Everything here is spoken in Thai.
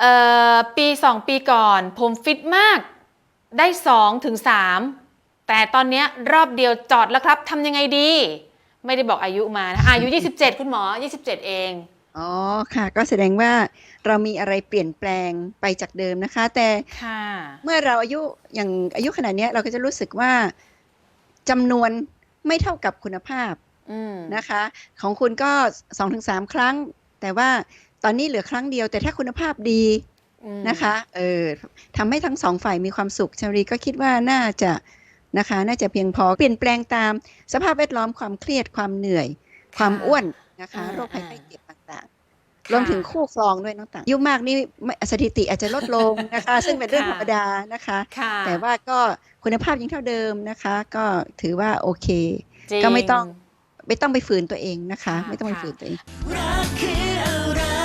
เอ่อปีสองปีก่อน ผมฟิตมากได้สองถึงสามแต่ตอนเนี้ยรอบเดียวจอดแล้วครับทำยังไงดี ไม่ได้บอกอายุมานะอายุ 27 คุณหมอ 27 เอง อ๋อค่ะ ก็แสดงว่าเรามีอะไรเปลี่ยนแปลงไปจากเดิมนะคะ แต่ค่ะ เมื่อเราอายุอย่างอายุขนาดเนี้ยเราก็จะรู้สึกว่าจำนวนไม่เท่ากับคุณภาพอืมนะคะ ของคุณก็สองถึงสามครั้ง แต่ว่า ตอนนี้เหลือครั้งเดียว แต่ถ้าคุณภาพดีอืมนะคะ เออทำให้ทั้งสองฝ่ายมีความสุขชารีก็คิดว่าน่าจะนะคะ น่าจะเพียงพอเปลี่ยนแปลงตาม สภาพแวดล้อมความเครียดความเหนื่อย ความอ้วนนะคะอ่าโรคภัยอ่าไข้เจ็บต่างๆค่ะรวมถึงคู่ครองด้วยน้องต่างอายุมากนี่ไม่สถิติอาจจะลดลงนะคะ ซึ่งเป็นเรื่องธรรมดานะคะค่ะแต่ว่าก็คุณภาพยังเท่าเดิมนะคะ ก็ถือว่าโอเคจริก็ไม่ต้องไม่ต้องไปฝืนตัวเองนะคะค่ะไม่ต้องไปค่ะฝืนตัวเองรักคือ